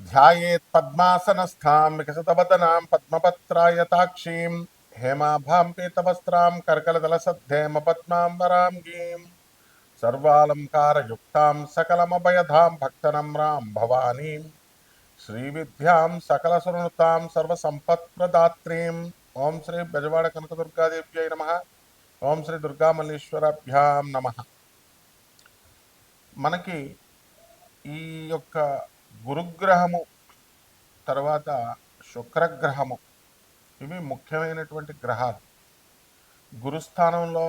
ధ్యాయేత్ పద్మాసనస్థాం వికసితవదనాం పద్మపత్రాయతాక్షీం హేమాభాం పీతవస్త్రాం కర్కలదలసద్ధేమ పద్మాం వరాంగీం సర్వాలంకారయుక్తాం సకలమభయధాం భక్తనమ్రాం భవానీం శ్రీవిద్యాం సకలసునృతాం సర్వసంపత్ప్రదాత్రీం ఓం శ్రీ బెజవాడ కనకదుర్గాదేవ్యై నమ ఓం శ్రీ దుర్గామల్లీశ్వరాభ్యాం నమ మనకి ఈ యొక్క గురుగ్రహము తర్వాత శుక్రగ్రహము. ఇవి ముఖ్యమైనటువంటి గ్రహాలు. గురుస్థానంలో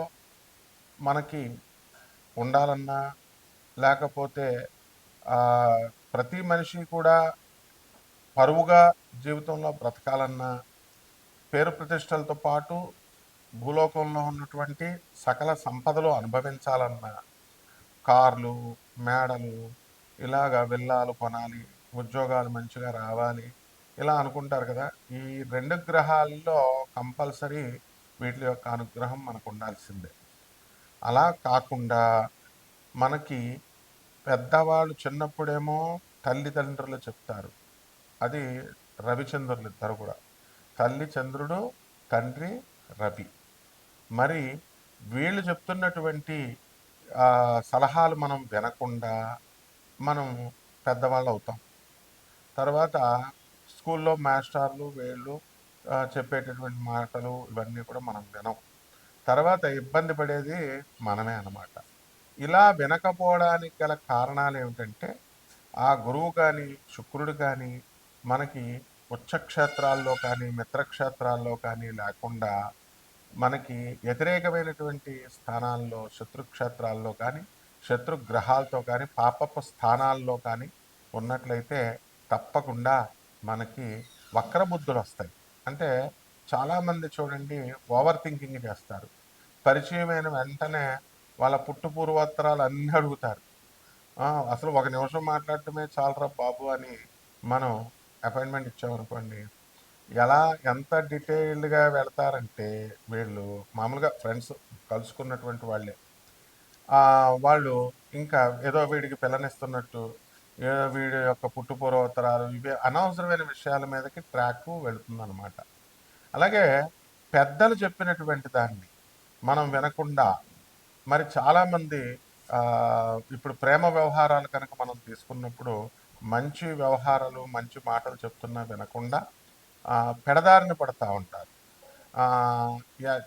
మనకి ఉండాలన్నా లేకపోతే ప్రతి మనిషి కూడా పరువుగా జీవితంలో బ్రతకాలన్నా పేరు ప్రతిష్టలతో పాటు భూలోకంలో ఉన్నటువంటి సకల సంపదలు అనుభవించాలన్నా కార్లు మేడలు ఇలాగా విల్లాలు కొనాలి ఉద్యోగాలు మంచిగా రావాలి ఇలా అనుకుంటారు కదా. ఈ రెండు గ్రహాల్లో కంపల్సరీ వీటి యొక్క అనుగ్రహం మనకు ఉండాల్సిందే. అలా కాకుండా మనకి పెద్దవాళ్ళు చిన్నప్పుడేమో తల్లిదండ్రులు చెప్తారు. అది రవిచంద్రులు ఇద్దరు కూడా. తల్లి చంద్రుడు తండ్రి రవి. మరి వీళ్ళు చెప్తున్నటువంటి సలహాలు మనం వినకుండా మనం పెద్దవాళ్ళు అవుతాం. తర్వాత స్కూల్లో మాస్టర్లు వీళ్ళు చెప్పేటటువంటి మాటలు ఇవన్నీ కూడా మనం వినం. తర్వాత ఇబ్బంది పడేది మనమే అన్నమాట. ఇలా వినకపోవడానికి గల కారణాలు ఏమిటంటే ఆ గురువు కానీ శుక్రుడు కానీ మనకి ఉచ్చక్షేత్రాల్లో కానీ మిత్రక్షేత్రాల్లో కానీ లేకుండా మనకి వ్యతిరేకమైనటువంటి స్థానాల్లో శత్రుక్షేత్రాల్లో కానీ శత్రు గ్రహాలతో కానీ పాపపు స్థానాల్లో కానీ ఉన్నట్లయితే తప్పకుండా మనకి వక్రబుద్ధులు వస్తాయి. అంటే చాలామంది చూడండి ఓవర్ థింకింగ్ చేస్తారు. పరిచయమైన వెంటనే వాళ్ళ పుట్టు పూర్వోత్తరాలు అన్నీ అడుగుతారు. అసలు ఒక నిమిషం మాట్లాడటమే చాలరా బాబు అని మనం అపాయింట్మెంట్ ఇచ్చామనుకోండి ఎలా ఎంత డీటెయిల్డ్గా వెళ్తారంటే వీళ్ళు మామూలుగా ఫ్రెండ్స్ కలుసుకున్నటువంటి వాళ్ళే. వాళ్ళు ఇంకా ఏదో వీడికి పిల్లనిస్తున్నట్టు ఏదో వీడి యొక్క పుట్టు పూర్వోత్తరాలు ఇవి అనవసరమైన విషయాల మీదకి ట్రాక్ వెళుతుందన్నమాట. అలాగే పెద్దలు చెప్పినటువంటి దాన్ని మనం వినకుండా మరి చాలామంది ఇప్పుడు ప్రేమ వ్యవహారాలు కనుక మనం తీసుకున్నప్పుడు మంచి వ్యవహారాలు మంచి మాటలు చెప్తున్నా వినకుండా పెడదారిని పడతా ఉంటారు.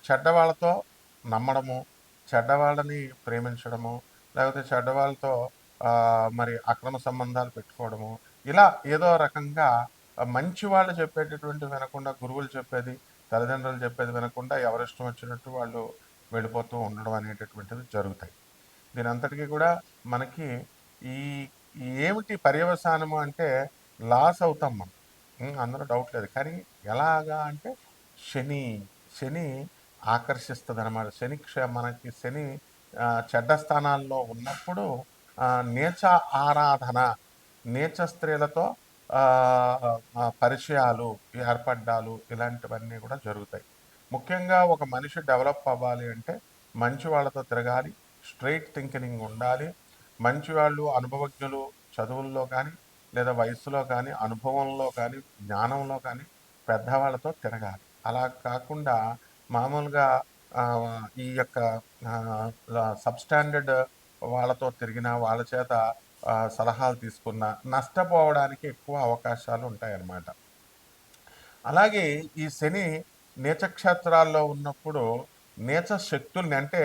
చెడ్డవాళ్ళతో నమ్మడము చెడ్డవాళ్ళని ప్రేమించడము లేకపోతే చెడ్డవాళ్ళతో మరి అక్రమ సంబంధాలు పెట్టుకోవడము ఇలా ఏదో రకంగా మంచి వాళ్ళు చెప్పేటటువంటి వినకుండా గురువులు చెప్పేది తల్లిదండ్రులు చెప్పేది వినకుండా ఎవరిష్టం వచ్చినట్టు వాళ్ళు వెళ్ళిపోతూ ఉండడం అనేటటువంటిది జరుగుతాయి. దీని అంతటికీ కూడా మనకి ఈ ఏమిటి పర్యవసానము అంటే లాస్ అవుతాం మనం. అందులో డౌట్ లేదు. కానీ ఎలాగా అంటే శని శని ఆకర్షిస్తుంది అనమాట శని మనకి శని చెడ్డ స్థానాల్లో ఉన్నప్పుడు నీచ ఆరాధన నీచ స్త్రీలతో పరిచయాలు ఏర్పడ్డాలు ఇలాంటివన్నీ కూడా జరుగుతాయి. ముఖ్యంగా ఒక మనిషి డెవలప్ అవ్వాలి అంటే మంచి వాళ్ళతో తిరగాలి స్ట్రైట్ థింకింగ్ ఉండాలి. మంచి వాళ్ళు అనుభవజ్ఞులు చదువుల్లో కానీ లేదా వయసులో కానీ అనుభవంలో కానీ జ్ఞానంలో కానీ పెద్దవాళ్ళతో తిరగాలి. అలా కాకుండా మామూలుగా ఈ యొక్క సబ్స్టాండర్డ్ వాళ్ళతో తిరిగిన వాళ్ళ చేత సలహాలు తీసుకున్న నష్టపోవడానికి ఎక్కువ అవకాశాలు ఉంటాయన్నమాట. అలాగే ఈ శని నీచక్షేత్రాల్లో ఉన్నప్పుడు నీచ శక్తుల్ని అంటే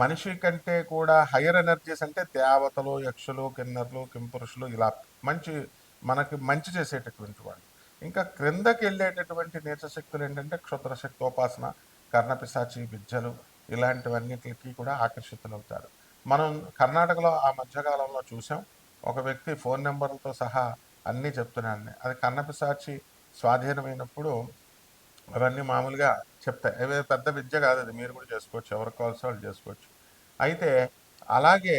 మనిషి కంటే కూడా హయ్యర్ ఎనర్జీస్ అంటే దేవతలు యక్షులు కిన్నర్లు కింపురుషులు ఇలా మంచి మనకి మంచి చేసేటటువంటి వాళ్ళు. ఇంకా క్రిందకి వెళ్ళేటటువంటి నీచ శక్తులు ఏంటంటే క్షుద్ర శక్తోపాసన కర్ణపిశాచి విద్యలు ఇలాంటివన్నిటికి కూడా ఆకర్షితులవుతారు. మనం కర్ణాటకలో ఆ మధ్యకాలంలో చూసాం. ఒక వ్యక్తి ఫోన్ నెంబర్లతో సహా అన్నీ చెప్తున్నాను అది కర్ణపిశాచి స్వాధీనమైనప్పుడు అవన్నీ మామూలుగా చెప్తాయి. అవి పెద్ద విద్య కాదు అది. మీరు కూడా చేసుకోవచ్చు. ఎవరికి కావాల్సిన వాళ్ళు చేసుకోవచ్చు. అయితే అలాగే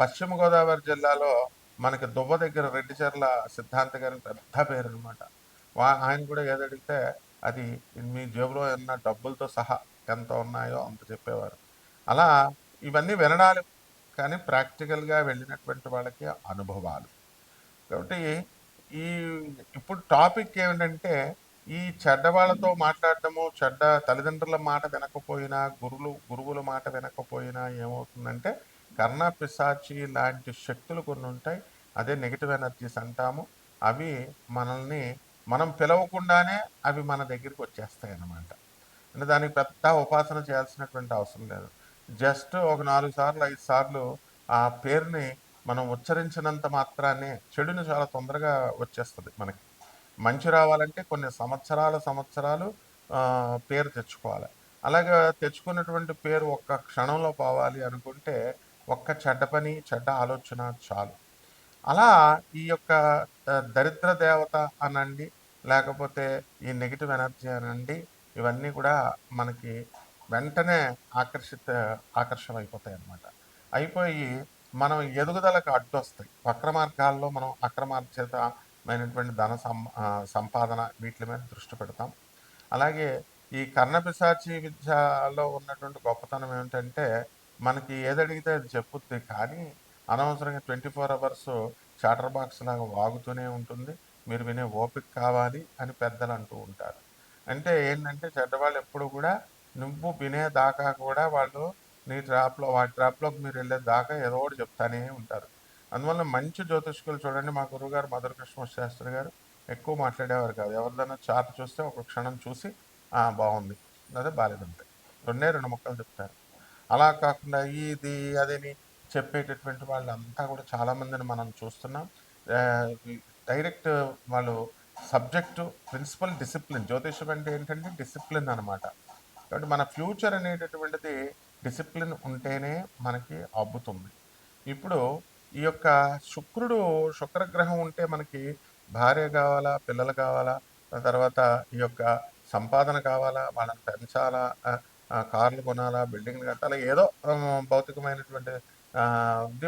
పశ్చిమ గోదావరి జిల్లాలో మనకి దువ్వ దగ్గర రెడ్డిచర్ల సిద్ధాంత గారి పెద్ద పేరు అనమాట వా ఆయన కూడా ఏదడిగితే అది మీ జేబులో ఉన్న డబ్బులతో సహా ఎంత ఉన్నాయో అంత చెప్పేవారు. అలా ఇవన్నీ వినడాలు కానీ ప్రాక్టికల్గా వెళ్ళినటువంటి వాళ్ళకి అనుభవాలు. కాబట్టి ఈ ఇప్పుడు టాపిక్ ఏమిటంటే ఈ చెడ్డ వాళ్ళతో మాట్లాడటము చెడ్డ తల్లిదండ్రుల మాట వినకపోయినా గురువులు గురువుల మాట వినకపోయినా ఏమవుతుందంటే కర్ణ పిశాచి లాంటి శక్తులు కొన్ని ఉంటాయి. అదే నెగిటివ్ ఎనర్జీస్ అంటాము. అవి మనల్ని మనం పిలవకుండానే అవి మన దగ్గరికి వచ్చేస్తాయి అన్నమాట అంటే దానికి పెద్ద ఉపాసన చేయాల్సినటువంటి అవసరం లేదు. జస్ట్ ఒక నాలుగు సార్లు ఐదు సార్లు ఆ పేరుని మనం ఉచ్చరించినంత మాత్రాన్ని చెడుని చాలా తొందరగా వచ్చేస్తుంది మనకి. మంచి రావాలంటే కొన్ని సంవత్సరాల సంవత్సరాలు పేరు తెచ్చుకోవాలి. అలాగే తెచ్చుకున్నటువంటి పేరు ఒక్క క్షణంలో పోవాలి అనుకుంటే ఒక్క చెడ్డ పని చెడ్డ ఆలోచన చాలు. అలా ఈ యొక్క దరిద్ర దేవత అనండి లేకపోతే ఈ నెగిటివ్ ఎనర్జీ అనండి ఇవన్నీ కూడా మనకి వెంటనే ఆకర్షిత ఆకర్షణ అయిపోతాయి అన్నమాట అయిపోయి మనం ఎదుగుదలకు అడ్డొస్తాయి. వక్ర మార్గాల్లో మనం అక్రమార్జితమైనటువంటి ధన సం సంపాదన వీటి మీద దృష్టి పెడతాం. అలాగే ఈ కర్ణపిశాచి విద్యలో ఉన్నటువంటి గొప్పతనం ఏమిటంటే మనకి ఏదడిగితే అది చెప్పుద్ది కానీ అనవసరంగా twenty four hours chatter box లాగా వాగుతూనే ఉంటుంది. మీరు వినే ఓపిక కావాలి అని పెద్దలు అంటూ ఉంటారు. అంటే ఏంటంటే చెడ్డవాళ్ళు ఎప్పుడు కూడా నువ్వు వినేదాకా కూడా వాళ్ళు నీ ట్రాప్లో వాటి ట్రాప్లోకి మీరు వెళ్ళే దాకా ఏదో ఒకటి చెప్తానే ఉంటారు. అందువల్ల మంచి జ్యోతిష్కులు చూడండి మా గురుగారు మధుర కృష్ణ శాస్త్రి గారు ఎక్కువ మాట్లాడేవారు కాదు. ఎవరిదైనా చార్ట్ చూస్తే ఒక క్షణం చూసి బాగుంది. అదే బాగాలేదంతే రెండే రెండు మొక్కలు చెప్తారు. అలా కాకుండా ఇది అదని చెప్పేటటువంటి వాళ్ళంతా కూడా చాలామందిని మనం చూస్తున్నాం. డైరెక్ట్ వాళ్ళు సబ్జెక్టు ప్రిన్సిపల్ డిసిప్లిన్ జ్యోతిషం అంటే ఏంటంటే డిసిప్లిన్ అనమాట కాబట్టి మన ఫ్యూచర్ అనేటటువంటిది డిసిప్లిన్ ఉంటేనే మనకి అబ్బుతుంది. ఇప్పుడు ఈ యొక్క శుక్రుడు శుక్రగ్రహం ఉంటే మనకి భార్య కావాలా పిల్లలు కావాలా తర్వాత ఈ యొక్క సంపాదన కావాలా వాళ్ళని పెంచాలా కార్లు కొనాలా బిల్డింగ్లు కట్టాలా ఏదో భౌతికమైనటువంటి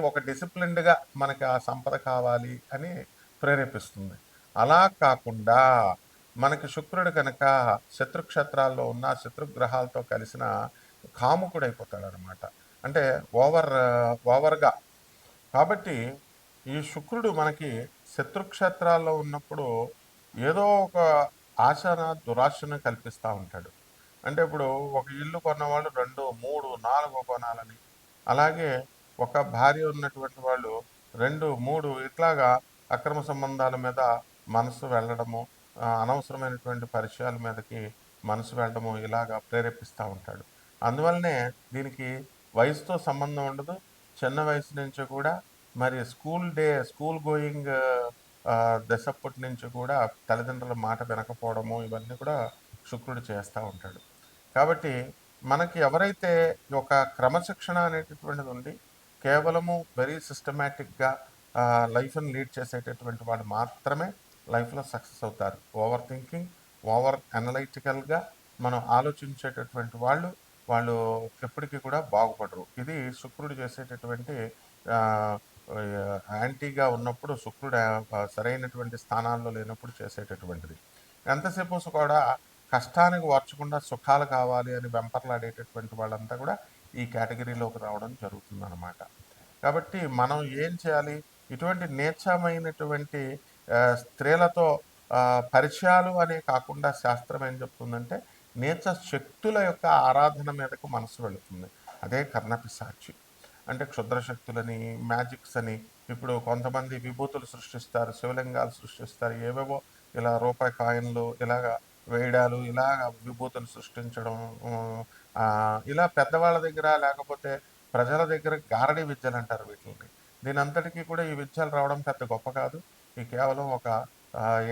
ఒక డిసిప్లిన్డ్గా మనకి ఆ సంపద కావాలి అని ప్రేరేపిస్తుంది. అలా కాకుండా మనకి శుక్రుడు కనుక శత్రుక్షేత్రాల్లో ఉన్న శత్రుగ్రహాలతో కలిసిన కాముకుడు అయిపోతాడు అనమాట అంటే ఓవర్ ఓవర్గా. కాబట్టి ఈ శుక్రుడు మనకి శత్రుక్షేత్రాల్లో ఉన్నప్పుడు ఏదో ఒక ఆశన దురాశను కల్పిస్తూ ఉంటాడు. అంటే ఇప్పుడు ఒక ఇల్లు కొన్నవాళ్ళు రెండు మూడు నాలుగు కొనాలని. అలాగే ఒక భార్య ఉన్నటువంటి వాళ్ళు రెండు మూడు ఇట్లాగా అక్రమ సంబంధాల మీద మనసు వెళ్ళడము అనవసరమైనటువంటి పరిచయాల మీదకి మనసు వెళ్ళడము ఇలాగా ప్రేరేపిస్తూ ఉంటాడు. అందువల్లనే దీనికి వయసుతో సంబంధం ఉండదు. చిన్న వయసు నుంచి కూడా మరి స్కూల్ డే స్కూల్ గోయింగ్ దశప్పటి నుంచి కూడా తల్లిదండ్రుల మాట వినకపోవడము ఇవన్నీ కూడా శుక్రుడు చేస్తూ ఉంటాడు. కాబట్టి మనకి ఎవరైతే ఒక క్రమశిక్షణ అనేటటువంటిది ఉండి కేవలము వెరీ సిస్టమేటిక్గా లైఫ్ని లీడ్ చేసేటటువంటి వాళ్ళు మాత్రమే లైఫ్లో సక్సెస్ అవుతారు. ఓవర్ థింకింగ్ ఓవర్ అనలైటికల్గా మనం ఆలోచించేటటువంటి వాళ్ళు వాళ్ళు ఎప్పటికీ కూడా బాగుపడరు. ఇది శుక్రుడు చేసేటటువంటి యాంటీగా ఉన్నప్పుడు శుక్రుడు సరైనటువంటి స్థానాల్లో లేనప్పుడు చేసేటటువంటిది. ఎంతసేపు కూడా కష్టానికి వార్చకుండా సుఖాలు కావాలి అని వెంపర్లాడేటటువంటి వాళ్ళంతా కూడా ఈ కేటగిరీలోకి రావడం జరుగుతుందనమాట కాబట్టి మనం ఏం చేయాలి? ఇటువంటి నీచమైనటువంటి స్త్రీలతో పరిచయాలు అనే కాకుండా శాస్త్రం ఏం చెప్తుందంటే నీచ శక్తుల యొక్క ఆరాధన మీదకు మనసు వెళుతుంది. అదే కర్ణపిశాచి అంటే క్షుద్ర శక్తులని మ్యాజిక్స్ అని ఇప్పుడు కొంతమంది విభూతులు సృష్టిస్తారు శివలింగాలు సృష్టిస్తారు ఏవేవో ఇలా రూపాయి కాయిన్లు ఇలాగా వేయడాలు ఇలాగ విభూతులు సృష్టించడం ఇలా పెద్దవాళ్ళ దగ్గర లేకపోతే ప్రజల దగ్గర గారడీ విద్యలు అంటారు వీటిని దీనంతటికీ కూడా ఈ విద్యలు రావడం పెద్ద గొప్ప కాదు. ఈ కేవలం ఒక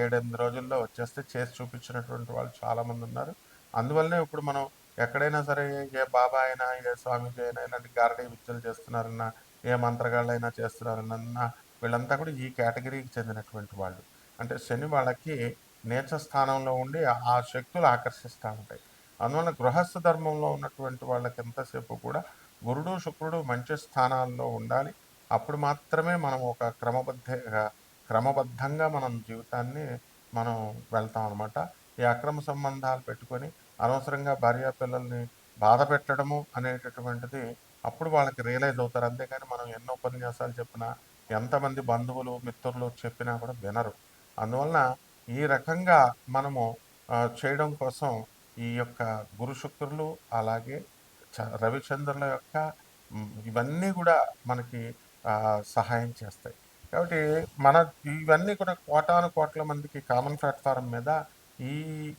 ఏడెనిమిది రోజుల్లో వచ్చేస్తే చేసి చూపించినటువంటి వాళ్ళు చాలామంది ఉన్నారు. అందువల్లనే ఇప్పుడు మనం ఎక్కడైనా సరే ఏ బాబా అయినా ఏ స్వామిజీ అయినా ఇలాంటి గారడీ విద్యలు చేస్తున్నారన్నా ఏ మంత్రగాళ్ళైనా చేస్తున్నారన్నా వీళ్ళంతా కూడా ఈ కేటగిరీకి చెందినటువంటి వాళ్ళు. అంటే శని వాళ్ళకి నేచ స్థానంలో ఉండి ఆ శక్తులు ఆకర్షిస్తూ ఉంటాయి. అందువల్ల గృహస్థ ధర్మంలో ఉన్నటువంటి వాళ్ళకి ఎంతసేపు కూడా గురుడు శుక్రుడు మంచి స్థానాల్లో ఉండాలి. అప్పుడు మాత్రమే మనం ఒక క్రమబద్ధ క్రమబద్ధంగా మనం జీవితాన్ని మనం వెళ్తాం అనమాట ఈ అక్రమ సంబంధాలు పెట్టుకొని అనవసరంగా భార్య పిల్లల్ని బాధ పెట్టడము అనేటటువంటిది అప్పుడు వాళ్ళకి రియలైజ్ అవుతారు. అంతేకాని మనం ఎన్నో ఉపన్యాసాలు చెప్పినా ఎంతమంది బంధువులు మిత్రులు చెప్పినా కూడా వినరు. అందువలన ఈ రకంగా మనము చేయడం కోసం ఈ యొక్క గురు శుక్రులు అలాగే చ- రవిచంద్రుల యొక్క ఇవన్నీ కూడా మనకి సహాయం చేస్తాయి. కాబట్టి మన ఇవన్నీ కూడా కోటాను కోట్ల మందికి కామన్ ప్లాట్ఫారం మీద ఈ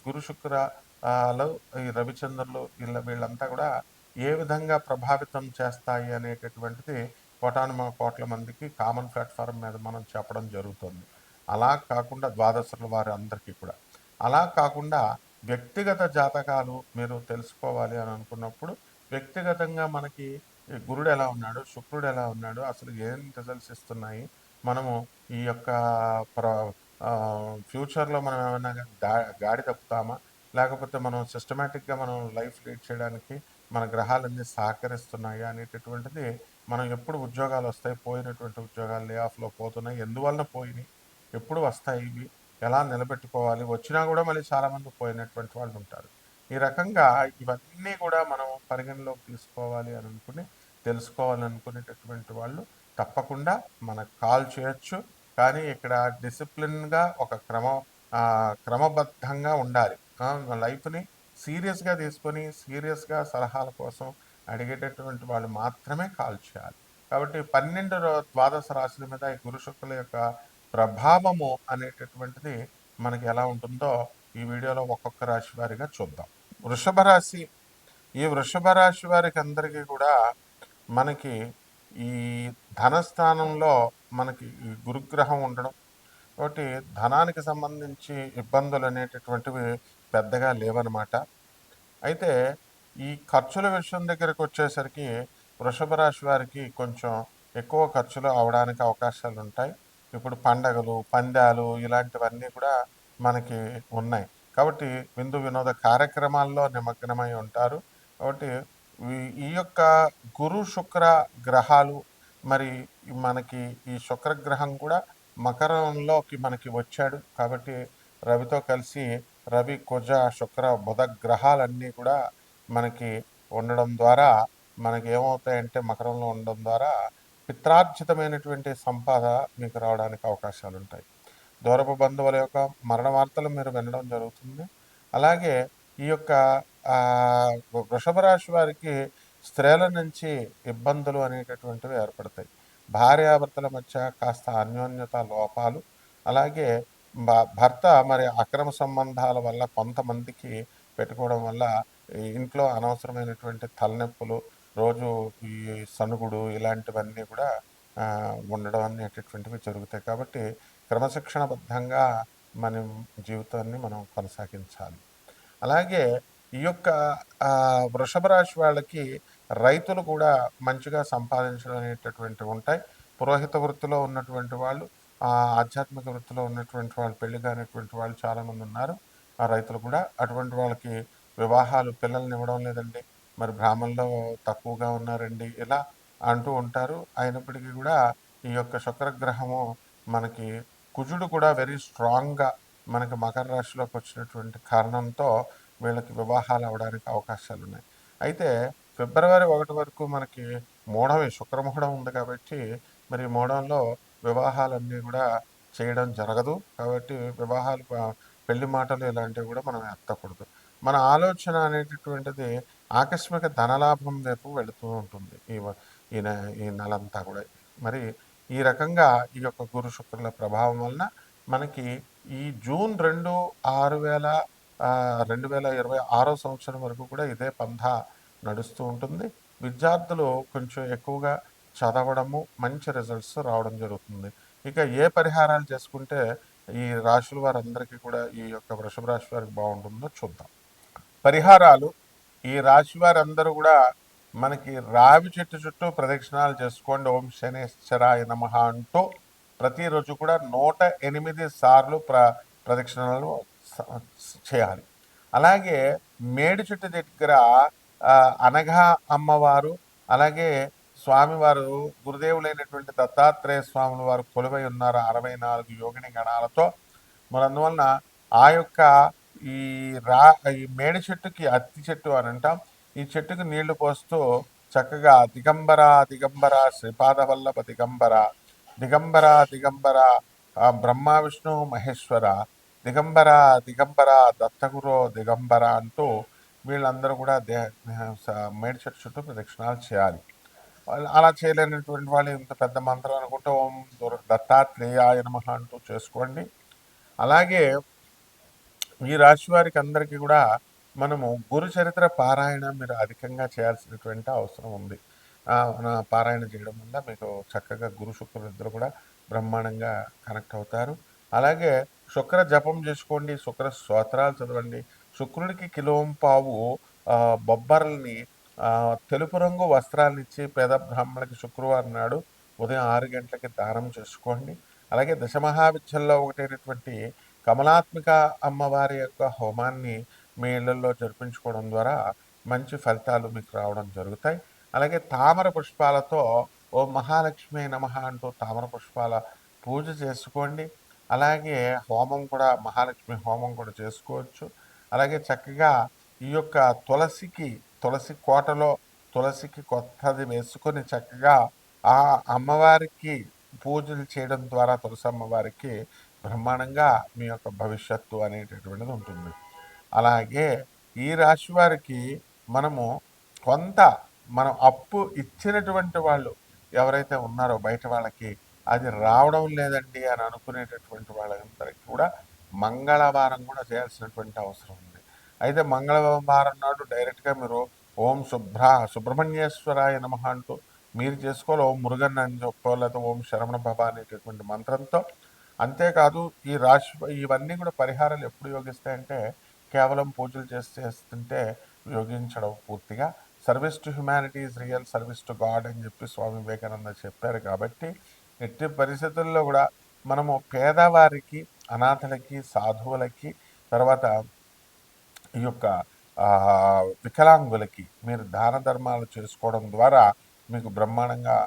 గురు శుక్రలు ఈ రవిచంద్రులు వీళ్ళ వీళ్ళంతా కూడా ఏ విధంగా ప్రభావితం చేస్తాయి అనేటటువంటిది కోటాను కోట్ల మందికి కామన్ ప్లాట్ఫారం మీద మనం చెప్పడం జరుగుతుంది. అలా కాకుండా ద్వాదశుల వారి అందరికీ కూడా. అలా కాకుండా వ్యక్తిగత జాతకాలు మీరు తెలుసుకోవాలి అని అనుకున్నప్పుడు వ్యక్తిగతంగా మనకి గురుడు ఎలా ఉన్నాడు? శుక్రుడు ఎలా ఉన్నాడు? అసలు ఏం రిజల్ట్స్ ఇస్తున్నాయి? మనము ఈ యొక్క ప్ర ఫ్యూచర్లో మనం ఏమైనా దా గాడి తప్పుతామా? లేకపోతే మనం సిస్టమేటిక్గా మనం లైఫ్ లీడ్ చేయడానికి మన గ్రహాలన్నీ సహకరిస్తున్నాయా అనేటటువంటిది మనం ఎప్పుడు ఉద్యోగాలు వస్తాయి పోయినటువంటి ఉద్యోగాలు లే ఆఫ్లో పోతున్నాయి ఎందువలన పోయినాయి ఎప్పుడు వస్తాయి ఇవి ఎలా నిలబెట్టుకోవాలి వచ్చినా కూడా మళ్ళీ చాలామంది పోయినటువంటి వాళ్ళు ఉంటారు. ఈ రకంగా ఇవన్నీ కూడా మనం పరిగణలోకి తీసుకోవాలి అని అనుకుని తెలుసుకోవాలనుకునేటటువంటి వాళ్ళు తప్పకుండా మనకు కాల్ చేయొచ్చు. కానీ ఇక్కడ డిసిప్లిన్గా ఒక క్రమ క్రమబద్ధంగా ఉండాలి. లైఫ్ని సీరియస్గా తీసుకొని సీరియస్గా సలహాల కోసం అడిగేటటువంటి వాళ్ళు మాత్రమే కాల్ చేయాలి. కాబట్టి పన్నెండు ద్వాదశ రాశుల మీద ఈ గురు శుక్రుల యొక్క ప్రభావము అనేటటువంటిది మనకి ఎలా ఉంటుందో ఈ వీడియోలో ఒక్కొక్క రాశి వారిగా చూద్దాం. వృషభ రాశి. ఈ వృషభ రాశి వారికి అందరికీ కూడా మనకి ఈ ధనస్థానంలో మనకి గురుగ్రహం ఉండడం కాబట్టి ధనానికి సంబంధించి ఇబ్బందులు అనేటటువంటివి పెద్దగా లేవన్నమాట అయితే ఈ ఖర్చుల విషయం దగ్గరకు వచ్చేసరికి వృషభ రాశి వారికి కొంచెం ఎక్కువ ఖర్చులు అవడానికి అవకాశాలు ఉంటాయి. ఇప్పుడు పండగలు పందాలు ఇలాంటివన్నీ కూడా మనకి ఉన్నాయి. కాబట్టి విందు వినోద కార్యక్రమాల్లో నిమగ్నమై ఉంటారు. కాబట్టి ఈ- యొక్క గురు శుక్ర గ్రహాలు మరి మనకి ఈ శుక్రగ్రహం కూడా మకరంలోకి మనకి వచ్చాడు. కాబట్టి రవితో కలిసి రవి కుజ శుక్ర బుధ గ్రహాలన్నీ కూడా మనకి ఉండడం ద్వారా మనకి ఏమవుతాయంటే మకరంలో ఉండడం ద్వారా పిత్రార్జితమైనటువంటి సంపద మీకు రావడానికి అవకాశాలు ఉంటాయి. దూరపు బంధువుల యొక్క మరణ వార్తలు మీరు వినడం జరుగుతుంది. అలాగే ఈ యొక్క వృషభ రాశి వారికి స్త్రీల నుంచి ఇబ్బందులు అనేటటువంటివి ఏర్పడతాయి. భార్యాభర్తల మధ్య కాస్త అన్యోన్యత లోపాలు అలాగే భర్త మరి అక్రమ సంబంధాల వల్ల కొంతమందికి పెట్టుకోవడం వల్ల ఇంట్లో అనవసరమైనటువంటి తలనొప్పులు రోజు ఈ సనుగుడు ఇలాంటివన్నీ కూడా ఉండడం అనేటటువంటివి జరుగుతాయి. కాబట్టి క్రమశిక్షణబద్ధంగా మన జీవితాన్ని మనం కొనసాగించాలి. అలాగే ఈ యొక్క వృషభ రాశి వాళ్ళకి రైతులు కూడా మంచిగా సంపాదించడం అనేటటువంటివి ఉంటాయి. పురోహిత వృత్తిలో ఉన్నటువంటి వాళ్ళు ఆధ్యాత్మిక వృత్తిలో ఉన్నటువంటి వాళ్ళు పెళ్ళి కానిటువంటి వాళ్ళు చాలామంది ఉన్నారు. ఆ రైతులు కూడా అటువంటి వాళ్ళకి వివాహాలు పిల్లల్ని ఇవ్వడం లేదండి. మరి బ్రాహ్మణులు తక్కువగా ఉన్నారండి ఇలా అంటూ ఉంటారు. అయినప్పటికీ కూడా ఈ యొక్క శుక్రగ్రహము మనకి కుజుడు కూడా వెరీ స్ట్రాంగ్గా మనకి మకర రాశిలోకి వచ్చినటువంటి కారణంతో వీళ్ళకి వివాహాలు అవడానికి అవకాశాలు ఉన్నాయి అయితే ఫిబ్రవరి ఒకటి వరకు మనకి మూఢమే శుక్రమూఢం ఉంది కాబట్టి మరి మూఢంలో వివాహాలన్నీ కూడా చేయడం జరగదు. కాబట్టి వివాహాలు పెళ్ళి మాటలు ఇలాంటివి కూడా మనం ఎత్తకూడదు. మన ఆలోచన అనేటటువంటిది ఆకస్మిక ధనలాభం వైపు వెళుతూ ఉంటుంది ఈ ఈ ఈ నెలంతా కూడా. మరి ఈ రకంగా ఈ యొక్క గురు శుక్రుల ప్రభావం వలన మనకి ఈ జూన్ రెండు ఆరు వేల రెండు వేల ఇరవై ఆరో సంవత్సరం వరకు కూడా ఇదే పంథా నడుస్తూ ఉంటుంది. విద్యార్థులు కొంచెం ఎక్కువగా చదవడము మంచి రిజల్ట్స్ రావడం జరుగుతుంది. ఇక ఏ పరిహారాలు చేసుకుంటే ఈ రాశుల వారందరికీ కూడా ఈ యొక్క వృషభ రాశి వారికి బాగుంటుందో చూద్దాం. పరిహారాలు ఈ రాశి వారందరూ కూడా మనకి రావి చెట్టు చుట్టూ ప్రదక్షిణాలు చేసుకోండి. ఓం శనేశ్వరాయ నమ అంటూ ప్రతిరోజు కూడా నూట ఎనిమిది సార్లు ప్ర ప్రదక్షిణలు చేయాలి. అలాగే మేడి చెట్టు దగ్గర అనఘా అమ్మవారు అలాగే స్వామివారు గురుదేవులైనటువంటి దత్తాత్రేయ స్వాముల వారు కొలువై ఉన్నారు అరవై నాలుగు యోగిని గణాలతో. మరి అందువలన ఆ యొక్క ఈ రా ఈ మేడి చెట్టుకి అత్తి చెట్టు అని అంటాం. ఈ చెట్టుకు నీళ్ళు పోస్తూ చక్కగా దిగంబర దిగంబర శ్రీపాద వల్లభ దిగంబర దిగంబర దిగంబర బ్రహ్మ విష్ణు మహేశ్వర దిగంబర దిగంబర దత్తగురు దిగంబర అంటూ వీళ్ళందరూ కూడా దే స- చెట్టు చుట్టూ ప్రదక్షిణాలు చేయాలి. వాళ్ళు అలా చేయలేనటువంటి వాళ్ళు ఇంత పెద్ద మంత్రం అనుకుంటే ఓం దుర్- దత్తాత్రేయాయ నమః అంటూ చేసుకోండి. అలాగే ఈ రాశి వారికి అందరికీ కూడా మనము గురు చరిత్ర పారాయణ మీరు అధికంగా చేయాల్సినటువంటి అవసరం ఉంది. పారాయణ చేయడం వల్ల మీకు చక్కగా గురు శుక్రులు ఇద్దరు కూడా బ్రహ్మాండంగా కనెక్ట్ అవుతారు. అలాగే శుక్ర జపం చేసుకోండి శుక్ర స్తోత్రాలు చదవండి. శుక్రుడికి కిలోం పావు బొబ్బర్లని తెలుపు రంగు వస్త్రాలను ఇచ్చి పేద బ్రాహ్మణులకి శుక్రవారం నాడు ఉదయం ఆరు గంటలకి దానం చేసుకోండి. అలాగే దశమహావిద్యల్లో ఒకటైనటువంటి కమలాత్మిక అమ్మవారి యొక్క హోమాన్ని మీ ఇళ్ళలో జరిపించుకోవడం ద్వారా మంచి ఫలితాలు మీకు రావడం జరుగుతాయి. అలాగే తామర పుష్పాలతో ఓ మహాలక్ష్మి నమ అంటూ తామర పుష్పాల పూజ చేసుకోండి. అలాగే హోమం కూడా మహాలక్ష్మి హోమం కూడా చేసుకోవచ్చు. అలాగే చక్కగా ఈ యొక్క తులసికి తులసి కోటలో తులసికి కొత్తది వేసుకొని చక్కగా ఆ అమ్మవారికి పూజలు చేయడం ద్వారా తులసి అమ్మవారికి బ్రహ్మాండంగా మీ యొక్క భవిష్యత్తు అనేటటువంటిది ఉంటుంది. అలాగే ఈ రాశి వారికి మనము కొంత మనం అప్పు ఇచ్చినటువంటి వాళ్ళు ఎవరైతే ఉన్నారో బయట వాళ్ళకి అది రావడం లేదండి అని అనుకునేటటువంటి వాళ్ళందరికీ కూడా మంగళవారం కూడా చేయాల్సినటువంటి అవసరం ఉంది. అయితే మంగళవారం నాడు డైరెక్ట్గా మీరు ఓం శుభ్ర సుబ్రహ్మణ్యేశ్వరాయ నమ అంటూ మీరు చేసుకోవాలి. ఓం మురుగన్ అని చెప్పో లేదా ఓం శరవణ భవ అనేటటువంటి మంత్రంతో. అంతేకాదు ఈ రాశి ఇవన్నీ కూడా పరిహారాలు ఎప్పుడు యోగిస్తాయంటే కేవలం పూజలు చేస్తుంటే యోగించడం పూర్తిగా. Service to humanity is real service to God అని చెప్పి స్వామి వివేకానంద చెప్పారు కాబట్టి ఎట్టి పరిస్థితుల్లో కూడా మనము పేదవారికి అనాథలకి సాధువులకి తర్వాత ఈ యొక్క వికలాంగులకి మీరు దాన ధర్మాలు చేసుకోవడం ద్వారా మీకు బ్రహ్మాండంగా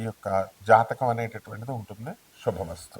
ఈ యొక్క జాతకం అనేటటువంటిది ఉంటుంది. శుభమస్తు.